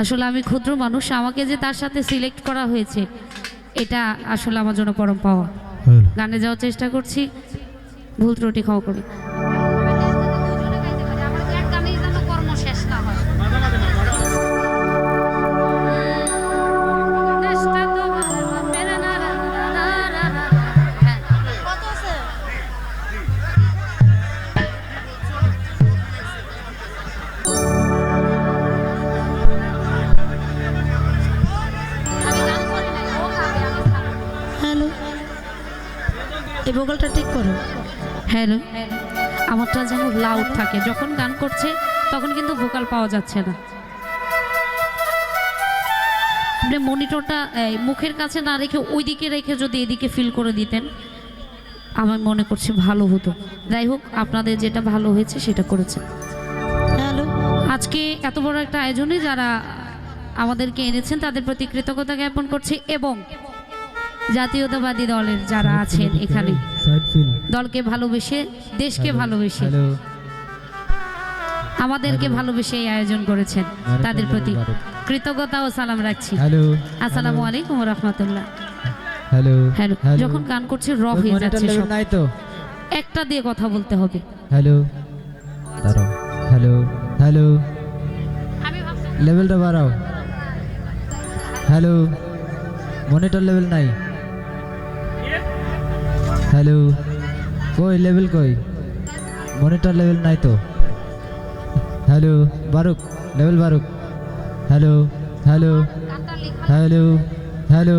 আসলে আমি ক্ষুদ্র মানুষ আমাকে যে তার সাথে সিলেক্ট করা হয়েছে এটা আসলে আমার জন্য পরম পাওয়া। গানে যাওয়ার চেষ্টা করছি ভুল ত্রুটি খাওয়া করবে ভোকালটা ঠিক করো। হ্যালো? আমারটা যেন লাউড থাকে। যখন গান করছে তখন কিন্তু ভোকাল পাওয়া যাচ্ছে না। আপনি মনিটরটা এই, মুখের কাছে না রেখে ওইদিকে রেখে যদি এদিকে ফিল করে দিতেন আমার মনে করছি ভালো হতো। যাই হোক আপনাদের যেটা ভালো হয়েছে সেটা করেছে। হ্যালো? আজকে এত বড় একটা আয়োজনে যারা আমাদেরকে এনেছেন তাদের প্রতি কৃতজ্ঞতা জ্ঞাপন করছি এবং জাতীয়তাবাদী দলের যারা আছেন এখানে। দলকে ভালোবেসে দেশকে ভালোবেসে। আমাদেরকে ভালোবেসে এই আয়োজন করেছেন তাদের প্রতি কৃতজ্ঞতা ও সালাম রাখছি। হ্যালো। আসসালামু আলাইকুম রহমতুল্লাহ। হ্যালো। হ্যালো। যখন গান করছে র হয়ে যাচ্ছে নাই তো? একটা দিয়ে কথা বলতে হবে। হ্যালো। দাঁড়াও। হ্যালো। হ্যালো। লেভেলটা বাড়াও। হ্যালো। মনিটর লেভেল নাই। হ্যালো কই লেভেল কই মনিটর লেভেল নাই তো হ্যালো বারুক লেভেল বারুক হ্যালো হ্যালো হ্যালো হ্যালো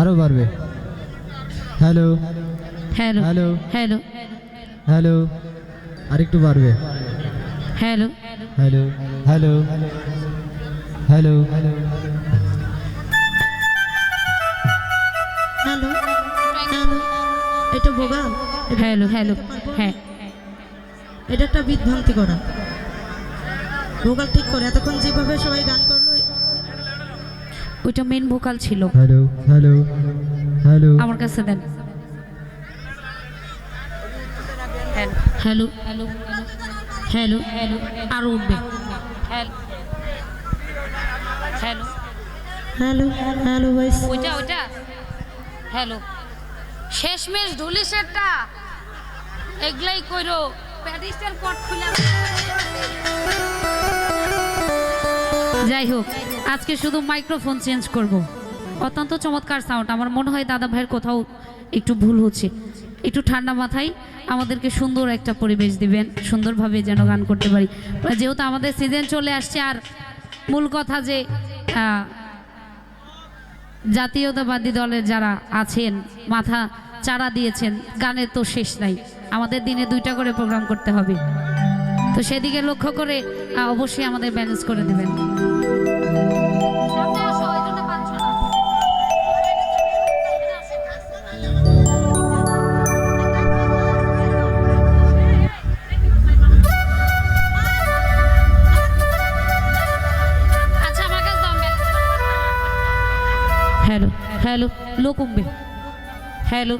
আরও বাড়বে hello hello hello hello hello আরেকটু বাড়বে hello hello hello hello hello এটা ভোগাল হ্যালো হ্যালো হ্যাঁ এটা একটা বিভ্রান্তি করা ভোগাল ঠিক করে এতক্ষণ যেভাবে সবাই গান করল ওইটা মেন ভোকাল ছিল হ্যালো হ্যালো হ্যালো আমার কাছে দেন হ্যালো হ্যালো হ্যালো হ্যালো আরও উঠবে hello hello hello hello voice ওইটা ওইটা হ্যালো শেষমেশ ঢুলি সেটটা এগুলাই কইরো, প্যারিসের পট খুলে যাই হোক, আজকে শুধু মাইক্রোফোন চেঞ্জ করব। অত্যন্ত চমৎকার সাউন্ড আমার মনে হয় দাদা ভাইয়ের কোথাও একটু ভুল হচ্ছে। একটু ঠান্ডা মাথায় আমাদেরকে সুন্দর একটা পরিবেশ দিবেন, সুন্দরভাবে যেন গান করতে পারি। যেহেতু আমাদের সিজন চলে আসছে, আর মূল কথা যে জাতীয়তাবাদী দলের যারা আছেন, মাথা চারা দিয়েছেন গানের তো শেষ নাই। আমাদের দিনে দুইটা করে প্রোগ্রাম করতে হবে। তো সেদিকে লক্ষ্য করে অবশ্যই আমাদের ব্যালেন্স করে দেবেন। আচ্ছা। হ্যালো হ্যালো লো কমবে হ্যালো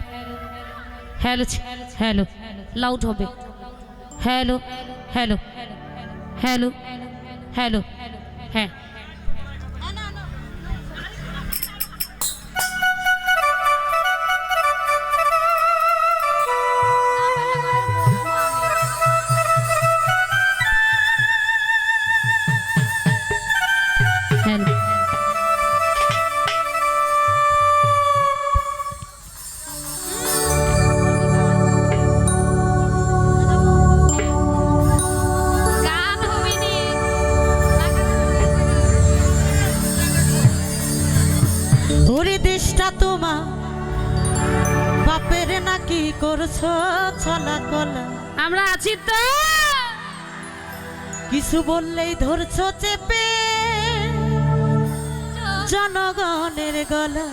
হ্যালো হ্যালো লাউড হবে। হ্যালো হ্যালো হ্যালো হ্যালো হ্যাঁ। করছ ছলা কলা? আমরা আছি তো। কিছু বললেই ধরছো চেপে। জনগণের গলা।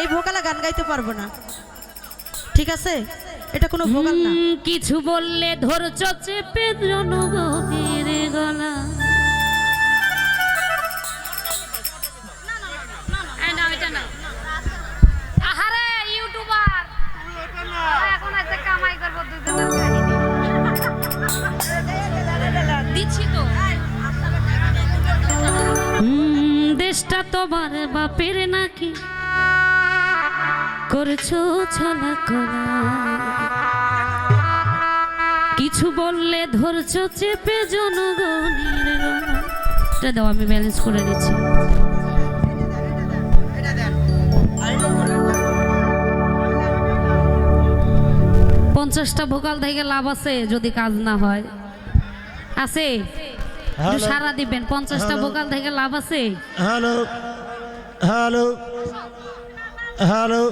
এই ভোকালা গান গাইতে পারব না। ঠিক আছে? এটা কোনো ভোকাল না। কিছু বললে ধরছ চেপে জনগণের গলা। বাপের নাকি? করছ ছলা করা কিছু বললে ধরছো চেপে জনগণের এটা দাও আমি ব্যালেন্স করে দিচ্ছি পঞ্চাশটা ভোকাল থেকে লাভ আছে যদি কাজ না হয়। আছে? সারা দিবেন পঞ্চাশটা ভোকাল থেকে লাভ আছে? Hello hello hello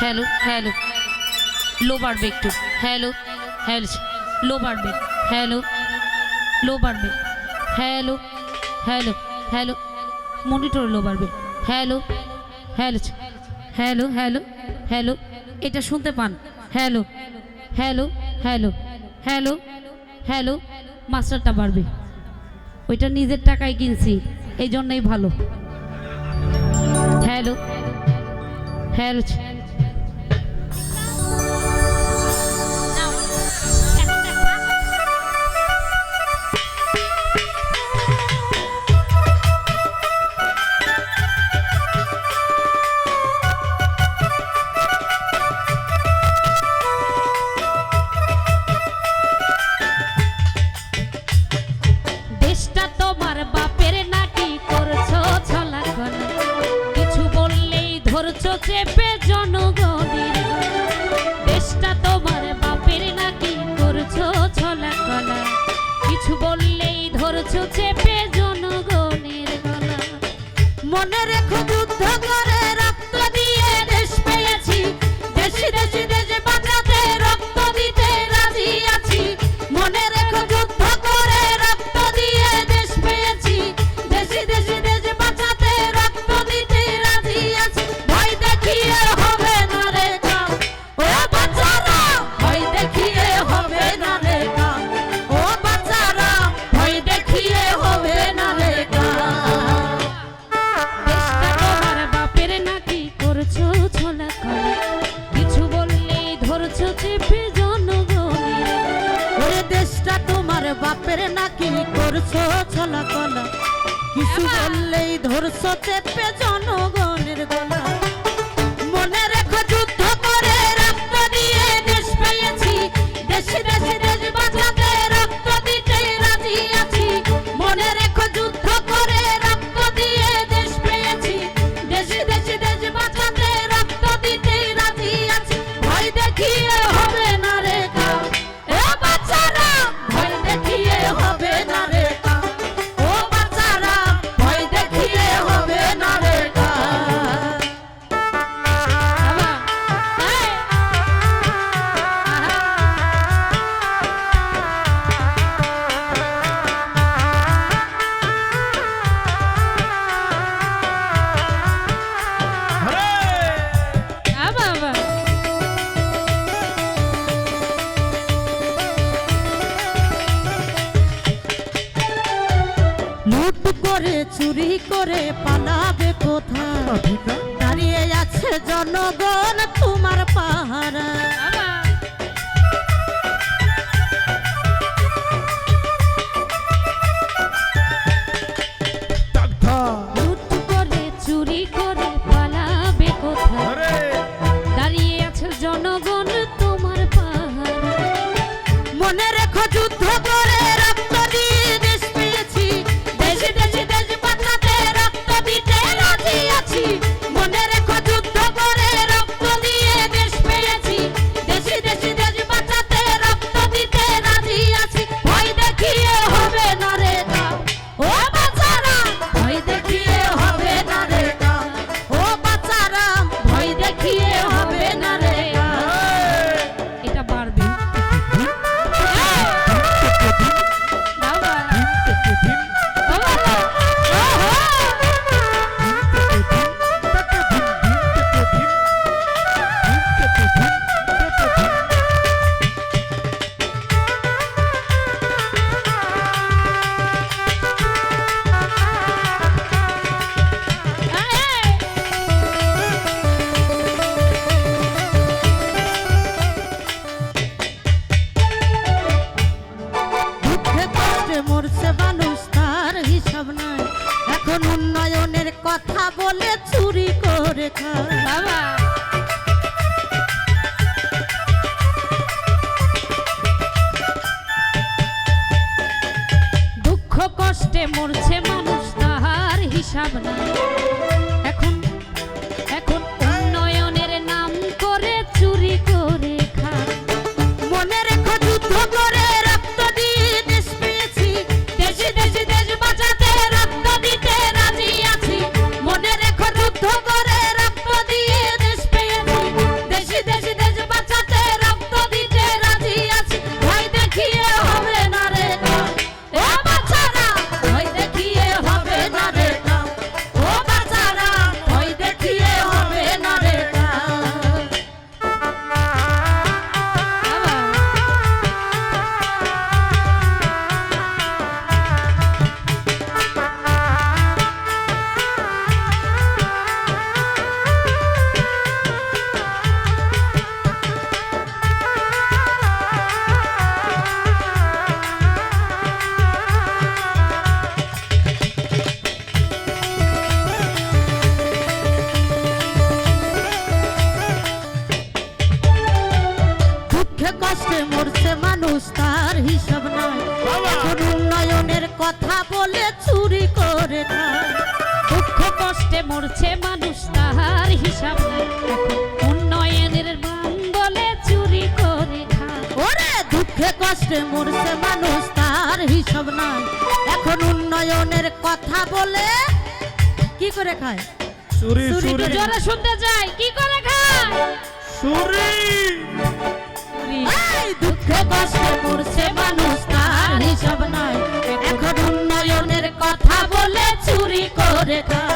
hello hello low বাড়বে একটু। হ্যালো হ্যালো লো বাড়বে হ্যালো লো বাড়বে hello hello hello monitor low বাড়বে hello hello hello hello hello এটা শুনতে পান hello hello hello hello hello মাস্টারটা বাড়বে ওইটা নিজের টাকায় কিনছি এই জন্যই ভালো হ্যালো হ্যালো no go. করছ ছলা কলা কিছু বললেই ধরছো চেপে জনগণের গলা। চুরি করে পালাবে কোথায়? দাঁড়িয়ে আছে জনগণ তোমার পাহারা। মরছে মানুষ তার হিসাব নাই। এখন উন্নয়নের কথা বলে চুরি করে খায়। দুঃখ কষ্টে মরছে মানুষ তাহার হিসাব নাই। উন্নয়নের বলে চুরি করে ওরে দুঃখে কষ্টে মরছে মানুষ তার হিসাব নাই। এখন উন্নয়নের কথা বলে কি করে খায়? চুরি চুরি চুরি। জোরে শুনতে চাই কি করে খায়? চুরি! এখন উন্নয়নের কথা বলে চুরি করে খায়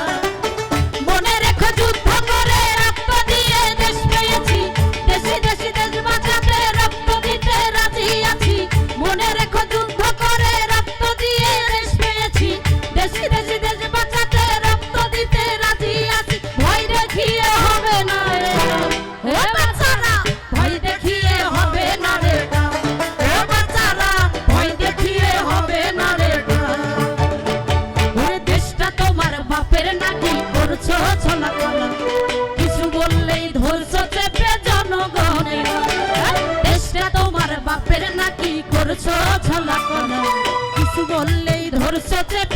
বললেই ধরছ চেপে